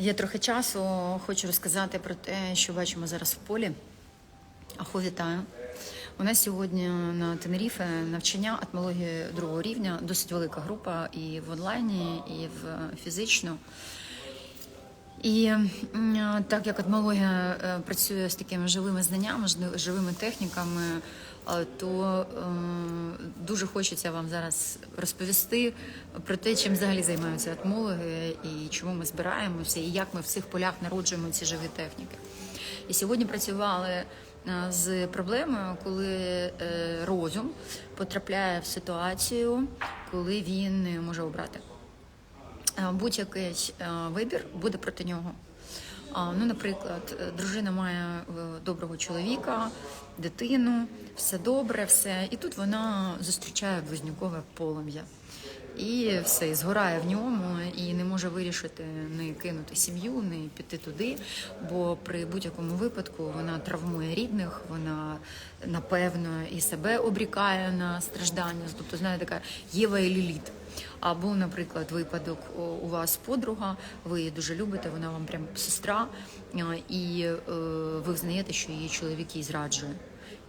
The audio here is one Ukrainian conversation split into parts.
Є трохи часу. Хочу розказати про те, що бачимо зараз в полі. Ахо, вітаю. У нас сьогодні на Тенеріфе навчання атмології другого рівня, досить велика група і в онлайні, і в фізично. І так як атмологія е, працює з такими живими знаннями, живими техніками, то е, дуже хочеться вам зараз розповісти про те, чим взагалі займаються атмологи, і чому ми збираємося, і як ми в цих полях народжуємо ці живі техніки. І сьогодні працювали е, з проблемою, коли е, розум потрапляє в ситуацію, коли він не може обрати. Е, будь-який вибір буде проти нього. Ну, наприклад, е, дружина має е, доброго чоловіка, дитину, все добре, все. І тут вона зустрічає близнюкове полум'я. І все, і згорає в ньому, і не може вирішити не кинути сім'ю, не піти туди. Бо при будь-якому випадку вона травмує рідних, вона напевно і себе обрікає на страждання. Тобто, знаєте, така Єва і Ліліт. Або, наприклад, випадок у вас подруга, ви її дуже любите, вона вам прям сестра, і е, ви взнаєте, що її чоловік їй зраджує.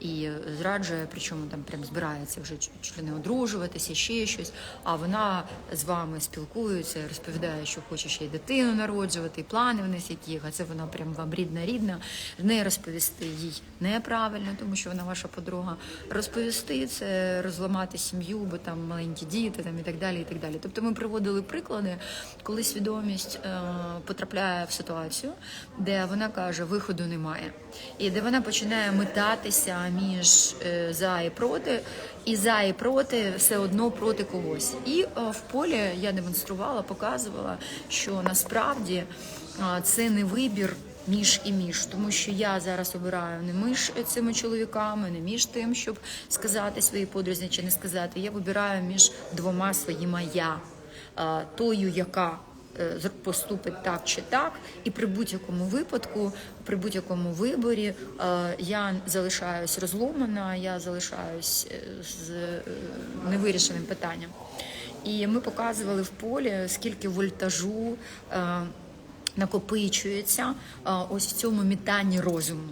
І е, зраджує, причому там прям збирається вже чуть не одружуватися, ще щось. А вона з вами спілкується, розповідає, що хоче ще й дитину народжувати, і плани в них які, а це вона прям вам рідна рідна. Не розповісти їй неправильно, тому що вона ваша подруга. Розповісти це розламати сім'ю, бо там маленькі діти, там і так далі. І так далі. Тобто ми приводили приклади, коли свідомість е, потрапляє в ситуацію, де вона каже, виходу немає, і де вона починає метатися між е, за і проти, і за і проти все одно проти когось. І е, в полі я демонструвала, показувала, що насправді е, це не вибір. Між і між, тому що я зараз обираю не між цими чоловіками, не між тим, щоб сказати своїй подрузі чи не сказати. Я вибираю між двома своїми я, тою, яка поступить так чи так, і при будь-якому випадку, при будь-якому виборі е, я залишаюсь розломана, я залишаюсь е, з е, невирішеним питанням. І ми показували в полі, скільки вольтажу е, накопичується е, ось в цьому мітанні розуму.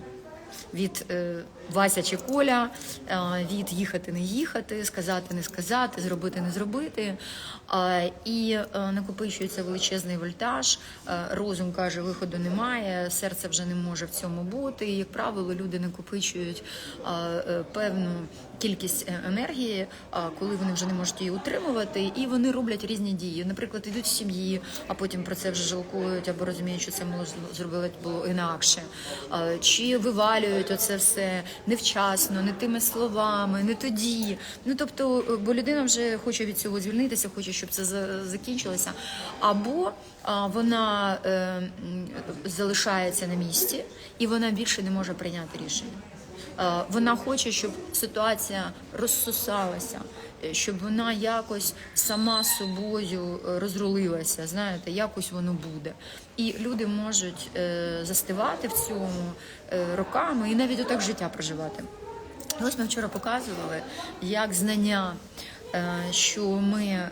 Від е, Вася чи Коля, е, від їхати не їхати, сказати не сказати, зробити не зробити. Е, і е, накопичується величезний вольтаж. Розум каже, виходу немає, серце вже не може в цьому бути. І, як правило, люди накопичують певну кількість енергії, коли вони вже не можуть її утримувати, і вони роблять різні дії. Наприклад, йдуть в сім'ї, а потім про це вже жалкують або розуміють, що це могло зробити було інакше. Чи вивалюють оце все невчасно, не тими словами, не тоді. Ну тобто, е, бо людина вже хоче від цього звільнитися, хоче, щоб це закінчилося. Або вона е, залишається на місці і вона більше не може прийняти рішення. Е, Вона хоче, щоб ситуація розсосалася, щоб вона якось сама собою е, розрулилася. Знаєте, якось воно буде. І люди можуть е, застивати в цьому е, роками і навіть отак життя проживати. Ось ми вчора показували, як знання, е, що ми е,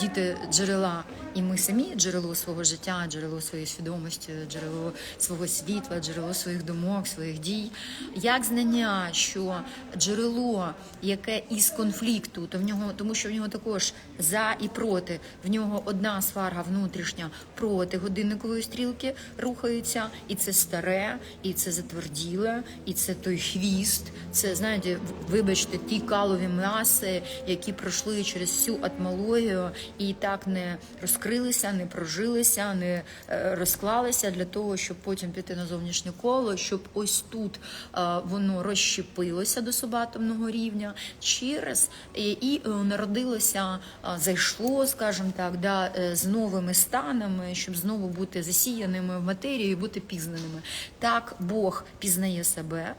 діти джерела, і ми самі джерело свого життя, джерело своєї свідомості, джерело свого світла, джерело своїх думок, своїх дій. Як знання, що джерело, яке із конфлікту, то в нього, тому що в нього також за і проти, в нього одна сварга внутрішня проти годинникової стрілки рухається, і це старе, і це затверділе, і це той хвіст. Це знаєте, вибачте, ті калові маси, які пройшли через всю атмологію і так не розкрилися, не прожилися, не е, розклалися для того, щоб потім піти на зовнішнє коло, щоб ось тут е, воно розщепилося до субатомного рівня через і, е, народилося, зайшло, скажімо так, да, з новими станами, щоб знову бути засіяними в матерію і бути пізнаними. Так Бог пізнає себе,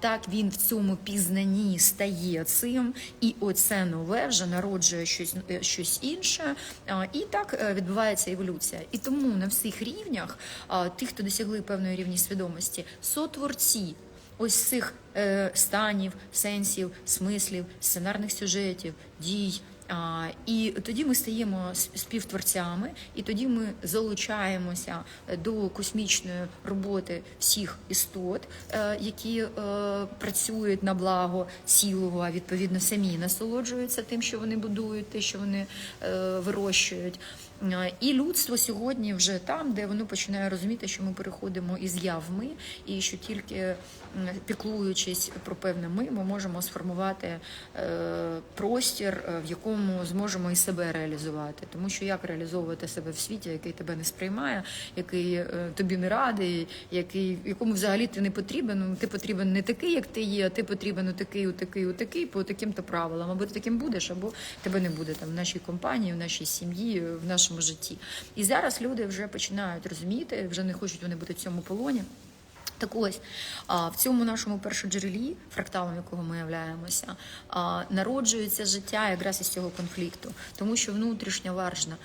так він в цьому пізнанні стає цим, і оце нове вже народжує щось, щось інше. І так е, відбувається еволюція. І тому на всіх рівнях тих, хто досягли певної рівні свідомості, сотворці. Ось цих е, станів, сенсів, смислів, сценарних сюжетів, дій, і тоді ми стаємо співтворцями, і тоді ми залучаємося до космічної роботи всіх істот, е, які е, працюють на благо цілого, а відповідно самі насолоджуються тим, що вони будують, те, що вони е, вирощують. І людство сьогодні вже там, де воно починає розуміти, що ми переходимо із я в ми, і що тільки піклуючись про певне ми, ми можемо сформувати е, простір, е, в якому зможемо і себе реалізувати. Тому що як реалізовувати себе в світі, який тебе не сприймає, який е, тобі не радий, який якому взагалі ти не потрібен. Ну, ти потрібен не такий, як ти є, а ти потрібен отакий, отакий, отакий, по таким-то правилам. Або ти таким будеш, або тебе не буде там в нашій компанії, в нашій сім'ї, в нашому житті. І зараз люди вже починають розуміти, вже не хочуть вони бути в цьому полоні. Так ось в цьому нашому першоджерелі, фракталом якого ми являємося, народжується життя якраз із цього конфлікту, тому що внутрішня варжна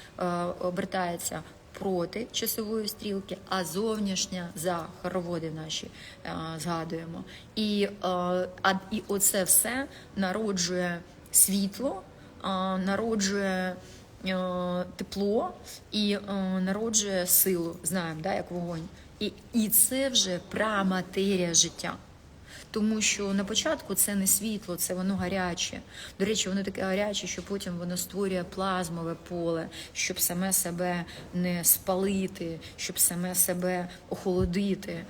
обертається проти часової стрілки, а зовнішня за хороводи наші а, згадуємо. І, а, а, і оце все народжує світло, а, народжує е, тепло і е, народжує силу, знаємо, да, як вогонь. І, і це вже праматерія життя. Тому що на початку це не світло, це воно гаряче. До речі, воно таке гаряче, що потім воно створює плазмове поле, щоб саме себе не спалити, щоб саме себе охолодити.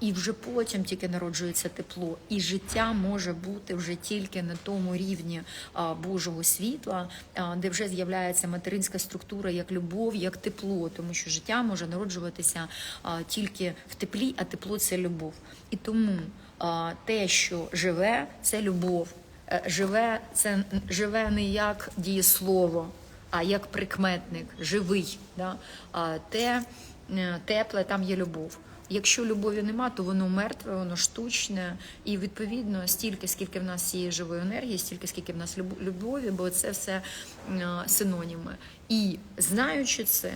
І вже потім тільки народжується тепло. І життя може бути вже тільки на тому рівні Божого світла, де вже з'являється материнська структура як любов, як тепло, тому що життя може народжуватися тільки в теплі, а тепло це любов. І тому те, що живе, це любов. Е, Живе це живе не як дієслово, а як прикметник, живий. Да? Те е, тепле, там є любов. Якщо любові нема, то воно мертве, воно штучне, і відповідно стільки, скільки в нас цієї живої енергії, стільки, скільки в нас люб- любові, бо це все е, синоніми. І знаючи це,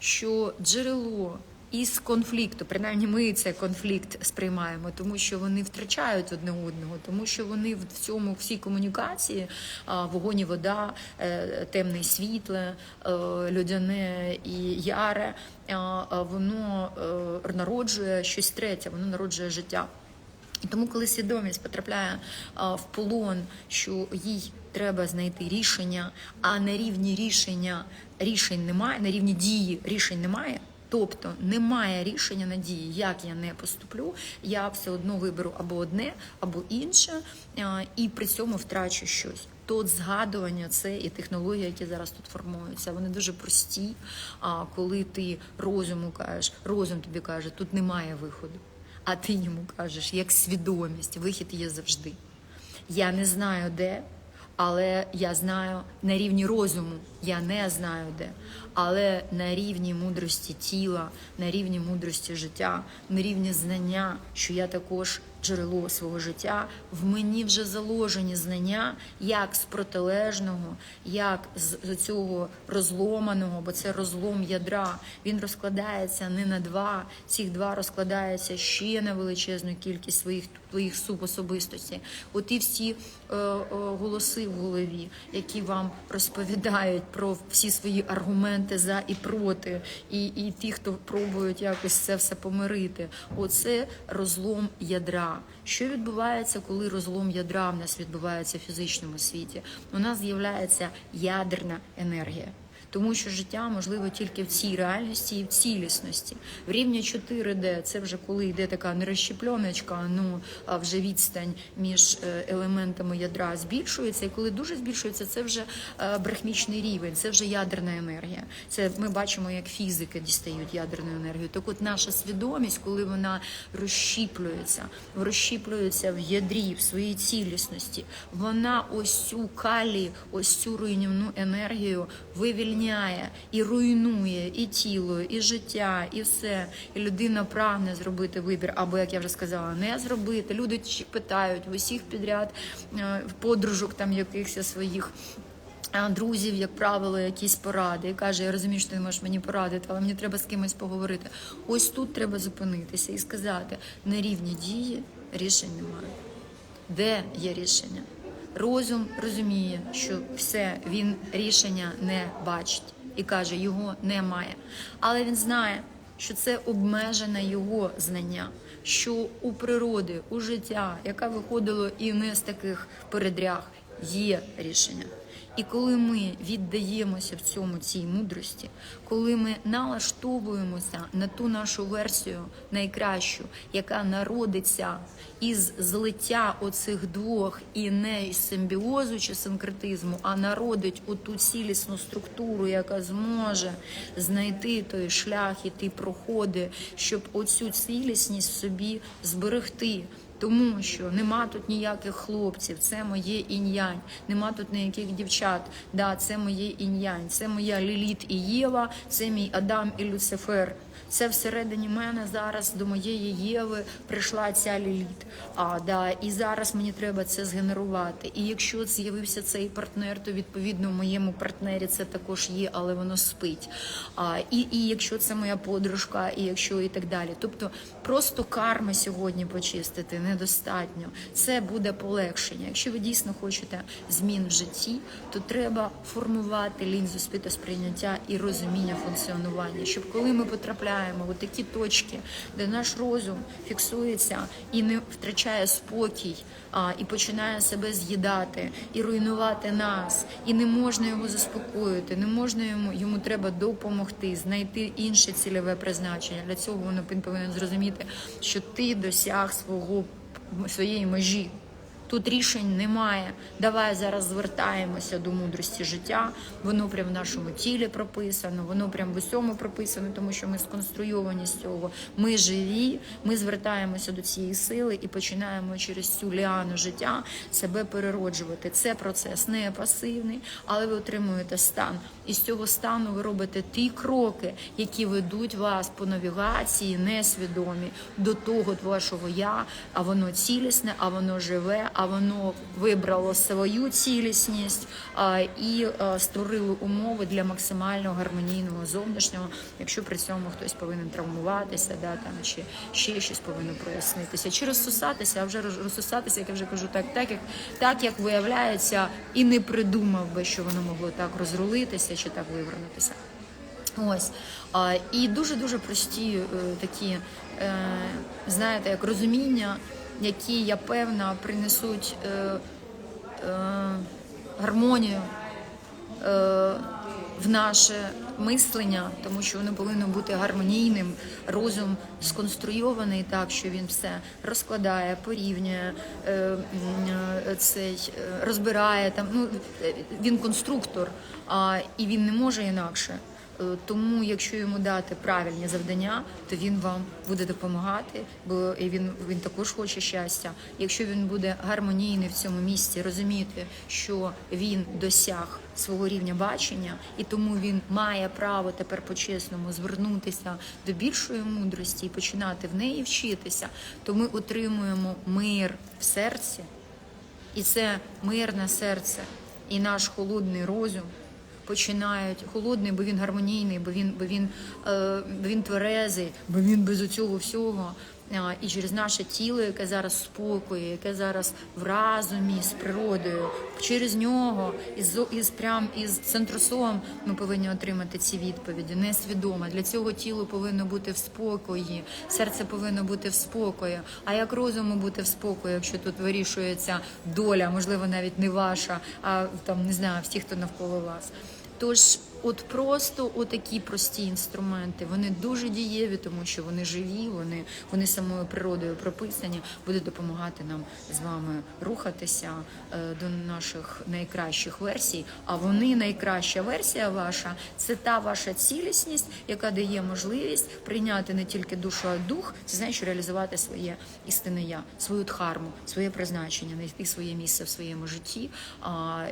що джерело із конфлікту, принаймні ми цей конфлікт сприймаємо, тому що вони втрачають одне одного, тому що вони в цьому всій комунікації вогонь і вода, е, темне і світле, е, людяне і яре, воно е, народжує щось третє, воно народжує життя. І тому, коли свідомість потрапляє в полон, що їй треба знайти рішення, а на рівні рішення рішень немає, на рівні дії рішень немає. Тобто немає рішення на дії, як я не поступлю, я все одно виберу або одне, або інше, і при цьому втрачу щось. То згадування це і технології, які зараз тут формуються, вони дуже прості. А коли ти розуму кажеш, розум тобі каже, тут немає виходу. А ти йому кажеш, як свідомість, вихід є завжди. Я не знаю де, але я знаю на рівні розуму, я не знаю де. Але на рівні мудрості тіла, на рівні мудрості життя, на рівні знання, що я також джерело свого життя, в мені вже заложені знання, як з протилежного, як з цього розломаного, бо це розлом ядра. Він розкладається не на два, цих два розкладаються ще на величезну кількість своїх твоїх субособистостей. От і всі е, е, голоси в голові, які вам розповідають про всі свої аргументи за і проти, і, і ті, хто пробують якось це все помирити. Оце розлом ядра. Що відбувається, коли розлом ядра в нас відбувається в фізичному світі? У нас з'являється ядерна енергія. Тому що життя можливо тільки в цій реальності і в цілісності. В рівні 4D це вже коли йде така нерозщепленочка, ну а вже відстань між е, елементами ядра збільшується. І коли дуже збільшується, це вже е, брахмічний рівень, це вже ядерна енергія. Це ми бачимо, як фізики дістають ядерну енергію. Так от наша свідомість, коли вона розщіплюється, розщіплюється в ядрі, в своїй цілісності, вона ось цю калі, ось цю руйнівну енергію вивільняє і руйнує і тіло, і життя, і все. І людина прагне зробити вибір, або як я вже сказала, не зробити. Люди питають в усіх підряд е, подружок там якихось своїх. Друзів, як правило, якісь поради, і каже: Я розумію, що ти не можеш мені порадити, але мені треба з кимось поговорити. Ось тут треба зупинитися і сказати: на рівні дії рішень немає. Де є рішення? Розум розуміє, що все він рішення не бачить і каже, його немає. Але він знає, що це обмежене його знання, що у природи, у життя, яка виходила і не з таких передряг, є рішення. І коли ми віддаємося в цьому цій мудрості, коли ми налаштовуємося на ту нашу версію найкращу, яка народиться із злиття оцих двох і не із симбіозу чи синкретизму, а народить оту цілісну структуру, яка зможе знайти той шлях і ті проходи, щоб оцю цілісність собі зберегти. Тому що нема тут ніяких хлопців, це моє інь-янь, нема тут ніяких дівчат. Да, це моє інь-янь, це моя Ліліт і Єва, це мій Адам і Люцифер. Це всередині мене зараз до моєї Єви прийшла ця Ліліт. А да, і зараз мені треба це згенерувати. І якщо з'явився цей партнер, то відповідно в моєму партнері це також є, але воно спить. А і, і якщо це моя подружка, і якщо і так далі. Тобто просто карми сьогодні почистити недостатньо. Це буде полегшення. Якщо ви дійсно хочете змін в житті, то треба формувати лінзу світосприйняття і розуміння функціонування, щоб коли ми потрапляємо в такі точки, де наш розум фіксується і не втрачає спокій, а і починає себе з'їдати і руйнувати нас, і не можна його заспокоїти, не можна йому йому треба допомогти, знайти інше цільове призначення. Для цього воно він повинен зрозуміти, що ти досяг свого своєї межі. Тут рішень немає. Давай зараз звертаємося до мудрості життя. Воно прямо в нашому тілі прописано, воно прямо в усьому прописано, тому що ми сконструйовані з цього. Ми живі, ми звертаємося до цієї сили і починаємо через цю ліану життя себе перероджувати. Це процес не пасивний, але ви отримуєте стан. І з цього стану ви робите ті кроки, які ведуть вас по навігації, несвідомі до того вашого я, а воно цілісне, а воно живе а воно вибрало свою цілісність і створило умови для максимально гармонійного зовнішнього, якщо при цьому хтось повинен травмуватися, да там чи ще щось повинно прояснитися, чи розсусатися, а вже роз- розсусатися, як я вже кажу, так, так як так як виявляється, і не придумав би, що воно могло так розрулитися чи так вивернутися. Ось і дуже дуже прості е, такі, е, знаєте, як розуміння, які я певна принесуть е, е, гармонію е, в наше мислення, тому що воно повинно бути гармонійним. Розум сконструйований так, що він все розкладає, порівнює е, е, цей е, розбирає там. Ну е, він конструктор, а і він не може інакше. Е, Тому, якщо йому дати правильні завдання, то він вам буде допомагати, бо він, він також хоче щастя. Якщо він буде гармонійний в цьому місці, розуміти, що він досяг свого рівня бачення, і тому він має право тепер по-чесному звернутися до більшої мудрості і починати в неї вчитися, то ми отримуємо мир в серці, і це мирне серце, і наш холодний розум починають холодний, бо він гармонійний, бо він, бо він, е, бо він тверезий, бо він без цього всього. І через наше тіло, яке зараз в спокої, яке зараз в разумі з природою, через нього із із прям із центросом ми повинні отримати ці відповіді. Несвідомо для цього тіло повинно бути в спокої, серце повинно бути в спокої. А як розуму бути в спокої, якщо тут вирішується доля, можливо, навіть не ваша, а там не знаю, всіх, хто навколо вас. hábitos от просто отакі прості інструменти, вони дуже дієві, тому що вони живі, вони, вони самою природою прописані, будуть допомагати нам з вами рухатися е, до наших найкращих версій. А вони найкраща версія ваша це та ваша цілісність, яка дає можливість прийняти не тільки душу, а дух, це значить реалізувати своє істинне я, свою дхарму, своє призначення, знайти своє місце в своєму житті,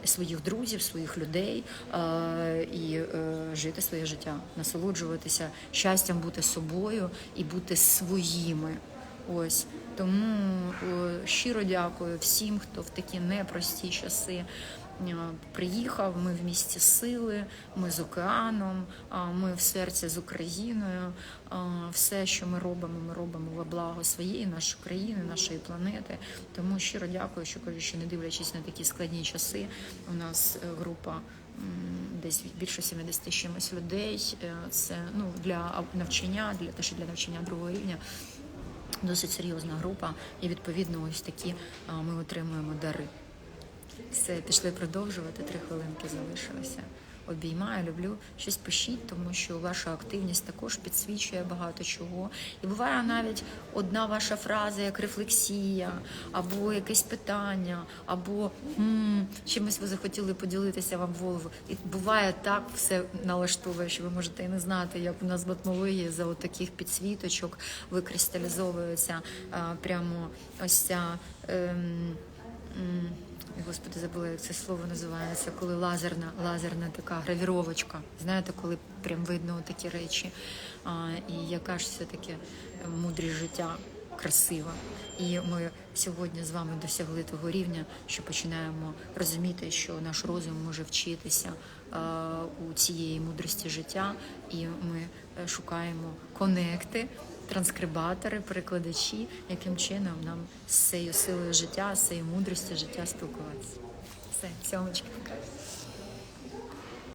своїх друзів, своїх людей а, е, жити своє життя, насолоджуватися щастям, бути собою і бути своїми. Ось тому щиро дякую всім, хто в такі непрості часи е, приїхав. Ми в місті сили, ми з океаном, ми в серці з Україною. Все, що ми робимо, ми робимо во благо своєї, нашої країни, нашої планети. Тому щиро дякую, що кажу, що не дивлячись на такі складні часи, у нас е, група. Десь більше 70 чимось людей. Е, Це ну для навчання, для те, для навчання другого рівня досить серйозна група, і відповідно ось такі ми отримуємо дари. Все, пішли продовжувати. Три хвилинки залишилося. Обіймаю, люблю щось пишіть, тому що ваша активність також підсвічує багато чого. І буває навіть одна ваша фраза, як рефлексія, або якесь питання, або «М, чимось ви захотіли поділитися вам в голову. І буває так все налаштовує, що ви можете і не знати, як у нас в за таких підсвіточок викристалізовується прямо ось ця. Ем, м, Господи, забула, як це слово називається, коли лазерна, лазерна така гравіровочка. Знаєте, коли прям видно такі речі. А, і яка ж все-таки мудрість життя красива. І ми сьогодні з вами досягли того рівня, що починаємо розуміти, що наш розум може вчитися а, у цієї мудрості життя, і ми е, шукаємо конекти транскрибатори, перекладачі, яким чином нам з цією силою життя, з цією мудрістю життя спілкуватися. Все, сьомочки.